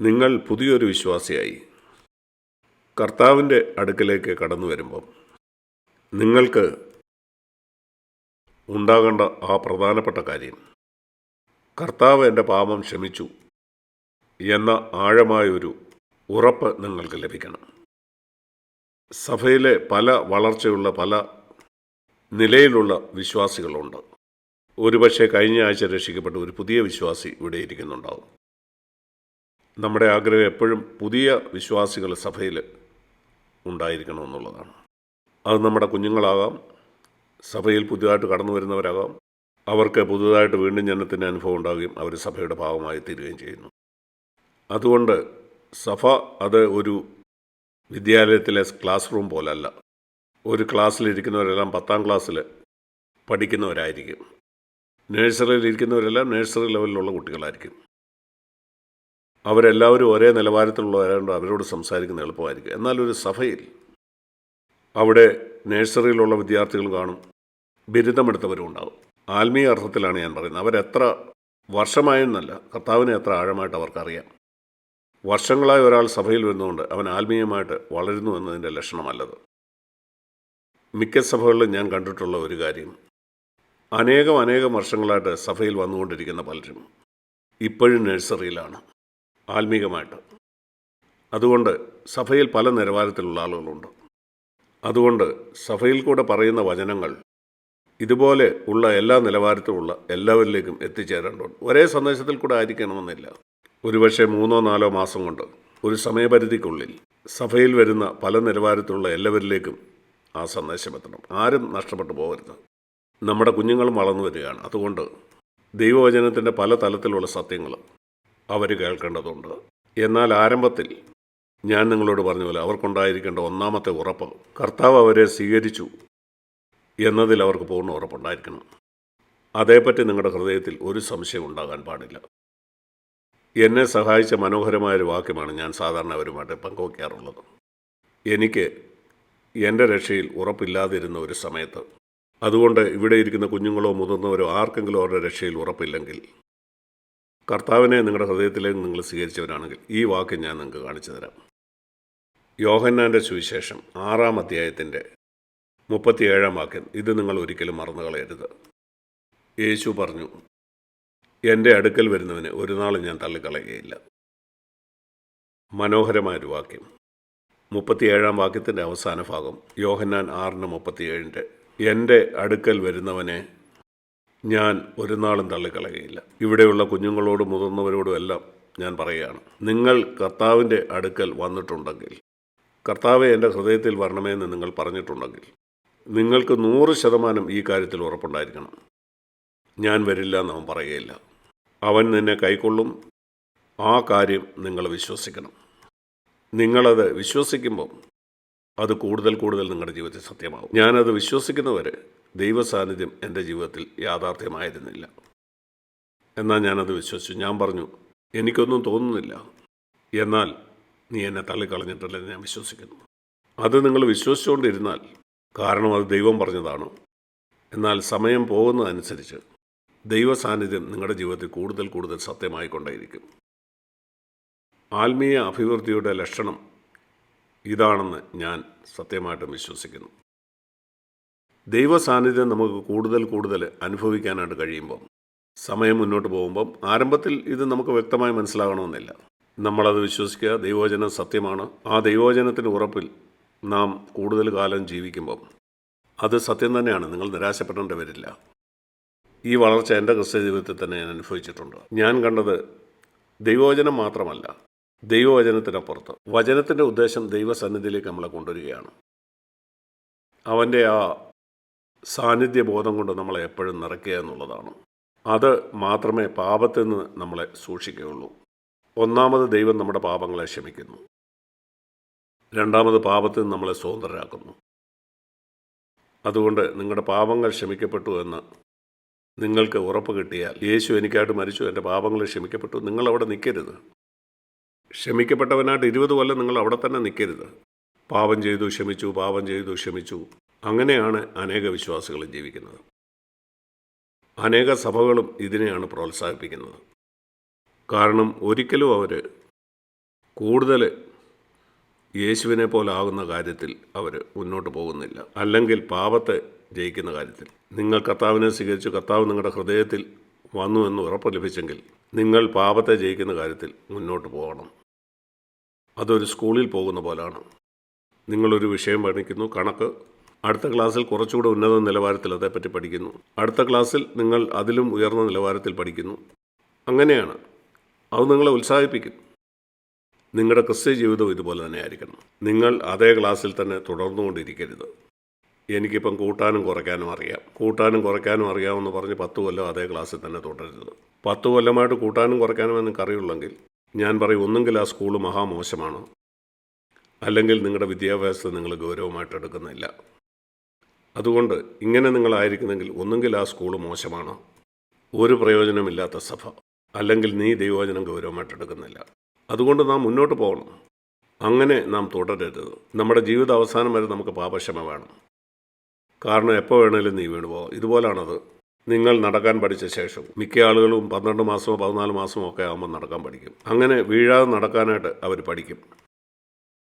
നിങ്ങൾ പുതിയൊരു വിശ്വാസിയായി. കർത്താവിന്റെ അടുക്കലേക്ക് കടന്നു വരുമ്പം നിങ്ങൾക്ക് ഉണ്ടാകേണ്ട ആ പ്രധാനപ്പെട്ട കാര്യം കർത്താവ് എന്റെ പാപം ക്ഷമിച്ചു എന്ന ആഴമായൊരു ഉറപ്പ് നിങ്ങൾക്ക് ലഭിക്കണം. സഭയിലെ പല വളർച്ചയുള്ള പല നിലയിലുള്ള വിശ്വാസികളുണ്ട്. ഒരുപക്ഷെ കഴിഞ്ഞ ആഴ്ച രക്ഷിക്കപ്പെട്ട ഒരു പുതിയ വിശ്വാസി ഇവിടെ ഇരിക്കുന്നുണ്ടാവും. നമ്മുടെ ആഗ്രഹം എപ്പോഴും പുതിയ വിശ്വാസികൾ സഭയിൽ ഉണ്ടായിരിക്കണം എന്നുള്ളതാണ് അത് നമ്മുടെ കുഞ്ഞുങ്ങളാകാം സഭയിൽ പുതിയതായിട്ട് കടന്നു വരുന്നവരാകാം അവർക്ക് പുതുതായിട്ട് വീണ്ടും ജനത്തിന്റെ അനുഭവം ഉണ്ടാകുകയും അവർ സഭയുടെ ഭാഗമായി തീരുകയും ചെയ്യുന്നു. അതുകൊണ്ട് സഭ അത് ഒരു വിദ്യാലയത്തിലെ ക്ലാസ് റൂം പോലല്ല. ഒരു ക്ലാസ്സിലിരിക്കുന്നവരെല്ലാം പത്താം ക്ലാസ്സിൽ പഠിക്കുന്നവരായിരിക്കും. നേഴ്സറിയിൽ ഇരിക്കുന്നവരെല്ലാം നേഴ്സറി ലെവലിലുള്ള കുട്ടികളായിരിക്കും. അവരെല്ലാവരും ഒരേ നിലവാരത്തിലുള്ളവരായതുകൊണ്ട് അവരോട് സംസാരിക്കുന്ന എളുപ്പമായിരിക്കും. എന്നാൽ ഒരു സഭയിൽ അവിടെ നേഴ്സറിയിലുള്ള വിദ്യാർത്ഥികൾ കാണും ബിരുദമെടുത്തവരും ഉണ്ടാകും ആത്മീയ അർത്ഥത്തിലാണ് ഞാൻ പറയുന്നത്. അവരെത്ര വർഷമായെന്നല്ല കർത്താവിനെ എത്ര ആഴമായിട്ട് അവർക്കറിയാം. വർഷങ്ങളായി ഒരാൾ സഭയിൽ വരുന്നതുകൊണ്ട് അവൻ ആത്മീയമായിട്ട് വളരുന്നു എന്നതിന്റെ ലക്ഷണമല്ലത്. മിക്ക സഭകളിലും ഞാൻ കണ്ടിട്ടുള്ള ഒരു കാര്യം അനേകം അനേകം വർഷങ്ങളായിട്ട് സഭയിൽ വന്നുകൊണ്ടിരിക്കുന്ന പലരും ഇപ്പോഴും നഴ്സറിയിലാണ്. ആത്മീകമായിട്ട് അതുകൊണ്ട് സഭയിൽ പല നിലവാരത്തിലുള്ള ആളുകളുണ്ട്. അതുകൊണ്ട് സഭയിൽ കൂടെ പറയുന്ന വചനങ്ങൾ ഇതുപോലെ ഉള്ള എല്ലാ നിലവാരത്തിലുള്ള എല്ലാവരിലേക്കും എത്തിച്ചേരേണ്ടതുണ്ട്. ഒരേ സന്ദേശത്തിൽ കൂടെ ആയിരിക്കണമെന്നില്ല. ഒരുപക്ഷെ മൂന്നോ നാലോ മാസം കൊണ്ട് ഒരു സമയപരിധിക്കുള്ളിൽ സഭയിൽ വരുന്ന പല നിലവാരത്തിലുള്ള എല്ലാവരിലേക്കും ആ സന്ദേശം എത്തണം. ആരും നഷ്ടപ്പെട്ടു പോകരുത്. നമ്മുടെ കുഞ്ഞുങ്ങളും വളർന്നു വരികയാണ്. അതുകൊണ്ട് ദൈവവചനത്തിന്റെ പല തലത്തിലുള്ള സത്യങ്ങൾ അവർ കേൾക്കേണ്ടതുണ്ട്. എന്നാൽ ആരംഭത്തിൽ ഞാൻ നിങ്ങളോട് പറഞ്ഞ പോലെ അവർക്കുണ്ടായിരിക്കേണ്ട ഒന്നാമത്തെ ഉറപ്പ് കർത്താവ് അവരെ സ്വീകരിച്ചു എന്നതിൽ അവർക്ക് പൂർണ ഉറപ്പുണ്ടായിരിക്കണം. അതേപ്പറ്റി നിങ്ങളുടെ ഹൃദയത്തിൽ ഒരു സംശയം ഉണ്ടാകാൻ പാടില്ല. എന്നെ സഹായിച്ച മനോഹരമായൊരു വാക്യമാണ് ഞാൻ സാധാരണ അവരുമായിട്ട് പങ്കുവയ്ക്കാറുള്ളത് എനിക്ക് എന്റെ രക്ഷയിൽ ഉറപ്പില്ലാതിരുന്ന ഒരു സമയത്ത് അതുകൊണ്ട് ഇവിടെ ഇരിക്കുന്ന കുഞ്ഞുങ്ങളോ മുതിർന്നവരോ ആർക്കെങ്കിലും അവരുടെ രക്ഷയിൽ ഉറപ്പില്ലെങ്കിൽ കർത്താവിനെ നിങ്ങളുടെ ഹൃദയത്തിലേക്ക് നിങ്ങൾ സ്വീകരിച്ചവരാണെങ്കിൽ ഈ വാക്ക് ഞാൻ നിങ്ങൾക്ക് കാണിച്ചു തരാം. യോഹന്നാന്റെ സുവിശേഷം ആറാം അധ്യായത്തിന്റെ മുപ്പത്തിയേഴാം വാക്യം. ഇത് നിങ്ങൾ ഒരിക്കലും മറന്നു കളയരുത് യേശു പറഞ്ഞു എന്റെ അടുക്കൽ വരുന്നവന് ഒരു നാളും ഞാൻ തള്ളിക്കളയുകയില്ല. മനോഹരമായൊരു വാക്യം. മുപ്പത്തിയേഴാം വാക്യത്തിന്റെ അവസാന ഭാഗം യോഹന്നാൻ ആറിന് മുപ്പത്തിയേഴിന്റെ എന്റെ അടുക്കൽ വരുന്നവനെ ഞാൻ ഒരു നാളും തള്ളിക്കളയുകയില്ല. ഇവിടെയുള്ള കുഞ്ഞുങ്ങളോടും മുതിർന്നവരോടും എല്ലാം ഞാൻ പറയുകയാണ്. നിങ്ങൾ കർത്താവിന്റെ അടുക്കൽ വന്നിട്ടുണ്ടെങ്കിൽ കർത്താവെ എന്റെ ഹൃദയത്തിൽ വരണമെന്ന് നിങ്ങൾ പറഞ്ഞിട്ടുണ്ടെങ്കിൽ നിങ്ങൾക്ക് നൂറ് ശതമാനം ഈ കാര്യത്തിൽ ഉറപ്പുണ്ടായിരിക്കണം. ഞാൻ വരില്ല എന്ന് അവൻ പറയുകയില്ല. അവൻ നിന്നെ കൈക്കൊള്ളും. ആ കാര്യം നിങ്ങൾ വിശ്വസിക്കണം. നിങ്ങളത് വിശ്വസിക്കുമ്പം അത് കൂടുതൽ കൂടുതൽ നിങ്ങളുടെ ജീവിതത്തിൽ സത്യമാവും. ഞാനത് വിശ്വസിക്കുന്നവരെ ദൈവ സാന്നിധ്യം എന്റെ ജീവിതത്തിൽ യാഥാർത്ഥ്യമായിരുന്നില്ല. എന്നാൽ ഞാനത് വിശ്വസിച്ചു. ഞാൻ പറഞ്ഞു എനിക്കൊന്നും തോന്നുന്നില്ല. എന്നാൽ നീ എന്നെ തള്ളിക്കളഞ്ഞിട്ടില്ലെന്ന് ഞാൻ വിശ്വസിക്കുന്നു. അത് നിങ്ങൾ വിശ്വസിച്ചുകൊണ്ടിരുന്നാൽ കാരണം അത് ദൈവം പറഞ്ഞതാണ്? എന്നാൽ സമയം പോകുന്നതനുസരിച്ച് ദൈവ സാന്നിധ്യം നിങ്ങളുടെ ജീവിതത്തിൽ കൂടുതൽ കൂടുതൽ സത്യമായിക്കൊണ്ടേയിരിക്കും ആത്മീയ അഭിവൃദ്ധിയുടെ ലക്ഷണം ഇതാണെന്ന് ഞാൻ സത്യമായിട്ടും വിശ്വസിക്കുന്നു. ദൈവ സാന്നിധ്യം നമുക്ക് കൂടുതൽ കൂടുതൽ അനുഭവിക്കാനായിട്ട് കഴിയുമ്പം സമയം മുന്നോട്ട് പോകുമ്പം ആരംഭത്തിൽ ഇത് നമുക്ക് വ്യക്തമായി മനസ്സിലാകണമെന്നില്ല. നമ്മളത് വിശ്വസിക്കുക ദൈവവചനം സത്യമാണ്. ആ ദൈവോചനത്തിന് ഉറപ്പിൽ നാം കൂടുതൽ കാലം ജീവിക്കുമ്പം അത് സത്യം തന്നെയാണ്. നിങ്ങൾ നിരാശപ്പെടേണ്ടി വരില്ല ഈ വളർച്ച എന്റെ ക്രിസ്ത്യ ജീവിതത്തിൽ തന്നെ ഞാൻ അനുഭവിച്ചിട്ടുണ്ട്. ഞാൻ കണ്ടത് ദൈവവചനം മാത്രമല്ല ദൈവവചനത്തിനപ്പുറത്ത്. വചനത്തിന്റെ ഉദ്ദേശം ദൈവസന്നിധിയിലേക്ക് നമ്മളെ കൊണ്ടുവരികയാണ്. അവന്റെ ആ സാന്നിധ്യ ബോധം കൊണ്ട് നമ്മളെ എപ്പോഴും നിറയ്ക്കുക എന്നുള്ളതാണ്. അത് മാത്രമേ പാപത്തിൽ നിന്ന് നമ്മളെ സൂക്ഷിക്കുകയുള്ളൂ. ഒന്നാമത് ദൈവം നമ്മുടെ പാപങ്ങളെ ക്ഷമിക്കുന്നു. രണ്ടാമത് പാപത്തിൽ നിന്ന് നമ്മളെ സ്വതന്ത്രരാക്കുന്നു. അതുകൊണ്ട് നിങ്ങളുടെ പാപങ്ങൾ ക്ഷമിക്കപ്പെട്ടു എന്ന് നിങ്ങൾക്ക് ഉറപ്പ് കിട്ടിയാൽ യേശു എനിക്കായിട്ട് മരിച്ചു എന്റെ പാപങ്ങൾ ക്ഷമിക്കപ്പെട്ടു നിങ്ങളവിടെ നിൽക്കരുത്. ക്ഷമിക്കപ്പെട്ടവനായിട്ട് ഇരുപത് കൊല്ലം നിങ്ങൾ അവിടെ തന്നെ നിൽക്കരുത്. പാപം ചെയ്തു ക്ഷമിച്ചു പാപം ചെയ്തു ക്ഷമിച്ചു. അങ്ങനെയാണ് അനേക വിശ്വാസികളും ജീവിക്കുന്നത്. അനേക സഭകളും ഇതിനെയാണ് പ്രോത്സാഹിപ്പിക്കുന്നത്. കാരണം ഒരിക്കലും അവർ കൂടുതൽ യേശുവിനെ പോലെ ആകുന്ന കാര്യത്തിൽ അവർ മുന്നോട്ട് പോകുന്നില്ല. അല്ലെങ്കിൽ പാപത്തെ ജയിക്കുന്ന കാര്യത്തിൽ. നിങ്ങൾ കർത്താവിനെ സ്വീകരിച്ചു കർത്താവ് നിങ്ങളുടെ ഹൃദയത്തിൽ വന്നു എന്ന് ഉറപ്പ് ലഭിച്ചെങ്കിൽ നിങ്ങൾ പാപത്തെ ജയിക്കുന്ന കാര്യത്തിൽ മുന്നോട്ട് പോകണം. അതൊരു സ്കൂളിൽ പോകുന്ന പോലാണ്. നിങ്ങളൊരു വിഷയം പഠിക്കുന്നു കണക്ക് അടുത്ത ക്ലാസ്സിൽ കുറച്ചുകൂടെ ഉന്നത നിലവാരത്തിൽ അതേപ്പറ്റി പഠിക്കുന്നു. അടുത്ത ക്ലാസ്സിൽ നിങ്ങൾ അതിലും ഉയർന്ന നിലവാരത്തിൽ പഠിക്കുന്നു. അങ്ങനെയാണ്. അത് നിങ്ങളെ ഉത്സാഹിപ്പിക്കും നിങ്ങളുടെ ക്രിസ്ത്യ ജീവിതവും ഇതുപോലെ തന്നെ ആയിരിക്കണം നിങ്ങൾ അതേ ക്ലാസ്സിൽ തന്നെ തുടർന്നുകൊണ്ടിരിക്കരുത്. എനിക്കിപ്പം കൂട്ടാനും കുറയ്ക്കാനും അറിയാം. കൂട്ടാനും കുറയ്ക്കാനും അറിയാമെന്ന് പറഞ്ഞ് പത്ത് കൊല്ലം അതേ ക്ലാസ്സിൽ തന്നെ തുടരരുത്. പത്ത് കൊല്ലമായിട്ട് കൂട്ടാനും കുറയ്ക്കാനും നിങ്ങൾക്ക് അറിയുള്ളെങ്കിൽ ഞാൻ പറയും ഒന്നുകിൽ ആ സ്കൂൾ മഹാമോശമാണ്. അല്ലെങ്കിൽ നിങ്ങളുടെ വിദ്യാഭ്യാസത്തെ നിങ്ങൾ ഗൗരവമായിട്ട് എടുക്കുന്നില്ല. അതുകൊണ്ട് ഇങ്ങനെ നിങ്ങളായിരിക്കുന്നെങ്കിൽ ഒന്നുകിൽ ആ സ്കൂൾ മോശമാണ്? ഒരു പ്രയോജനമില്ലാത്ത സഭ. അല്ലെങ്കിൽ നീ ദൈവവചനം ഗൗരവമായിട്ട് എടുക്കുന്നില്ല അതുകൊണ്ട് നാം മുന്നോട്ട് പോകണം. അങ്ങനെ നാം തുടരരുത്. നമ്മുടെ ജീവിത അവസാനം വരെ നമുക്ക് പാപക്ഷമ വേണം. കാരണം എപ്പോൾ വേണമെങ്കിലും നീ വീണു പോകാം ഇതുപോലാണത്. നിങ്ങൾ നടക്കാൻ പഠിച്ച ശേഷം മിക്ക ആളുകളും പന്ത്രണ്ട് മാസമോ പതിനാല് മാസമോ ഒക്കെ ആകുമ്പോൾ നടക്കാൻ പഠിക്കും. അങ്ങനെ വീഴാതെ നടക്കാനായിട്ട് അവർ പഠിക്കും.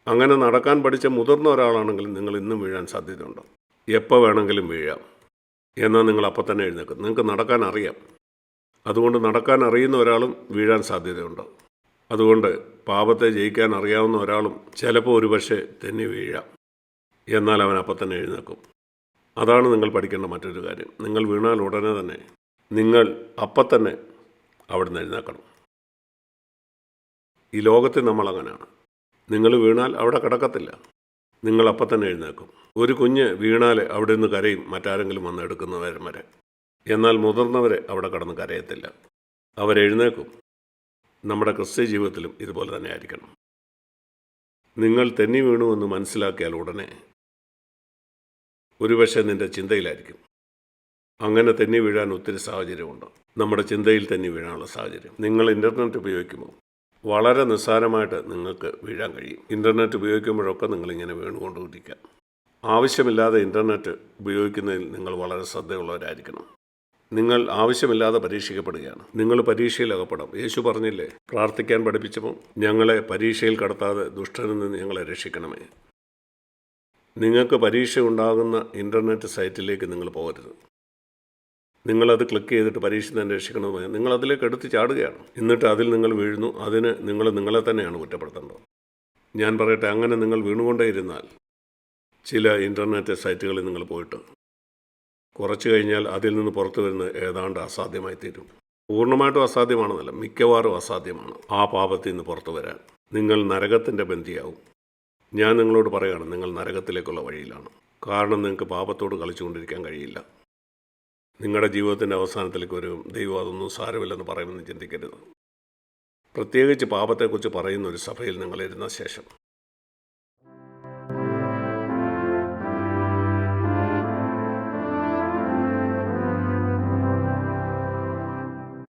അങ്ങനെ നടക്കാൻ പഠിച്ച മുതിർന്ന ഒരാളാണെങ്കിൽ നിങ്ങൾ ഇന്നും വീഴാൻ സാധ്യതയുണ്ട്? എപ്പോൾ വേണമെങ്കിലും വീഴാം. എന്നാൽ നിങ്ങൾ അപ്പം തന്നെ എഴുന്നേക്കും നിങ്ങൾക്ക് നടക്കാൻ അറിയാം. അതുകൊണ്ട് നടക്കാൻ അറിയുന്ന ഒരാളും വീഴാൻ സാധ്യതയുണ്ട്. അതുകൊണ്ട് പാപത്തെ ജയിക്കാൻ അറിയാവുന്ന ഒരാളും ചിലപ്പോൾ ഒരുപക്ഷെ തെന്നി വീഴാം. എന്നാൽ അവൻ അപ്പം തന്നെ എഴുന്നേക്കും അതാണ് നിങ്ങൾ പഠിക്കേണ്ട മറ്റൊരു കാര്യം. നിങ്ങൾ വീണാൽ ഉടനെ തന്നെ നിങ്ങൾ അപ്പം തന്നെ നിന്ന് എഴുന്നേക്കണം ഈ ലോകത്തിൽ നമ്മൾ അങ്ങനെയാണ്. നിങ്ങൾ വീണാൽ അവിടെ കിടക്കത്തില്ല. നിങ്ങൾ അപ്പം തന്നെ എഴുന്നേക്കും ഒരു കുഞ്ഞ് വീണാൽ അവിടെ നിന്ന് കരയും മറ്റാരെങ്കിലും വന്ന് എടുക്കുന്നവരും വരെ. എന്നാൽ മുതിർന്നവരെ അവിടെ കടന്ന് കരയത്തില്ല. അവരെഴുന്നേക്കും നമ്മുടെ ക്രിസ്ത്യ ജീവിതത്തിലും ഇതുപോലെ തന്നെ ആയിരിക്കണം. നിങ്ങൾ തെന്നി വീണു എന്ന് മനസ്സിലാക്കിയാൽ ഉടനെ ഒരുപക്ഷെ നിന്റെ ചിന്തയിലായിരിക്കും. അങ്ങനെ തെന്നി വീഴാൻ ഒത്തിരി സാഹചര്യമുണ്ട്. നമ്മുടെ ചിന്തയിൽ തെന്നി വീഴാനുള്ള സാഹചര്യം. നിങ്ങൾ ഇന്റർനെറ്റ് ഉപയോഗിക്കുമ്പോൾ വളരെ നിസ്സാരമായിട്ട് നിങ്ങൾക്ക് വീഴാൻ കഴിയും. ഇന്റർനെറ്റ് ഉപയോഗിക്കുമ്പോഴൊക്കെ നിങ്ങളിങ്ങനെ വീണുകൊണ്ടിരിക്കുക ആവശ്യമില്ലാതെ ഇന്റർനെറ്റ് ഉപയോഗിക്കുന്നതിൽ നിങ്ങൾ വളരെ ശ്രദ്ധയുള്ളവരായിരിക്കണം. നിങ്ങൾ ആവശ്യമില്ലാതെ പരീക്ഷിക്കപ്പെടുകയാണ്. നിങ്ങൾ പരീക്ഷയിൽ അകപ്പെടാം യേശു പറഞ്ഞില്ലേ പ്രാർത്ഥിക്കാൻ പഠിപ്പിച്ചപ്പോൾ ഞങ്ങളെ പരീക്ഷയിൽ കടത്താതെ ദുഷ്ടനിൽ നിന്ന് ഞങ്ങളെ രക്ഷിക്കണമേ. നിങ്ങൾക്ക് പരീക്ഷ ഉണ്ടാകുന്ന ഇന്റർനെറ്റ് സൈറ്റിലേക്ക് നിങ്ങൾ പോകരുത്. നിങ്ങളത് ക്ലിക്ക് ചെയ്തിട്ട് പരീക്ഷിച്ച് അന്വേഷിക്കണമെന്ന് നിങ്ങൾ അതിലേക്ക് എടുത്ത് ചാടുകയാണ്. എന്നിട്ട് അതിൽ നിങ്ങൾ വീഴുന്നു. അതിന് നിങ്ങൾ നിങ്ങളെ തന്നെയാണ് കുറ്റപ്പെടുത്തേണ്ടത്. ഞാൻ പറയട്ടെ അങ്ങനെ നിങ്ങൾ വീണുകൊണ്ടേയിരുന്നാൽ ചില ഇന്റർനെറ്റ് സൈറ്റുകളിൽ നിങ്ങൾ പോയിട്ട് കുറച്ച് കഴിഞ്ഞാൽ അതിൽ നിന്ന് പുറത്തു വരുന്നത് ഏതാണ്ട് അസാധ്യമായി തീരും. പൂർണമായിട്ടും അസാധ്യമാണെന്നല്ല മിക്കവാറും അസാധ്യമാണ് ആ പാപത്തിൽ നിന്ന് പുറത്തു വരാൻ. നിങ്ങൾ നരകത്തിന്റെ ബന്ധിയാവും. ഞാൻ നിങ്ങളോട് പറയുകയാണ് നിങ്ങൾ നരകത്തിലേക്കുള്ള വഴിയിലാണ്. കാരണം നിങ്ങൾക്ക് പാപത്തോട് കളിച്ചുകൊണ്ടിരിക്കാൻ കഴിയില്ല. നിങ്ങളുടെ ജീവിതത്തിന്റെ അവസാനത്തിലേക്ക് വരും. ദൈവം അതൊന്നും സാരമില്ലെന്ന് പറയുമെന്ന് ചിന്തിക്കരുത്. പ്രത്യേകിച്ച് പാപത്തെക്കുറിച്ച് പറയുന്ന ഒരു സഭയിൽ നിങ്ങളിരുന്ന ശേഷം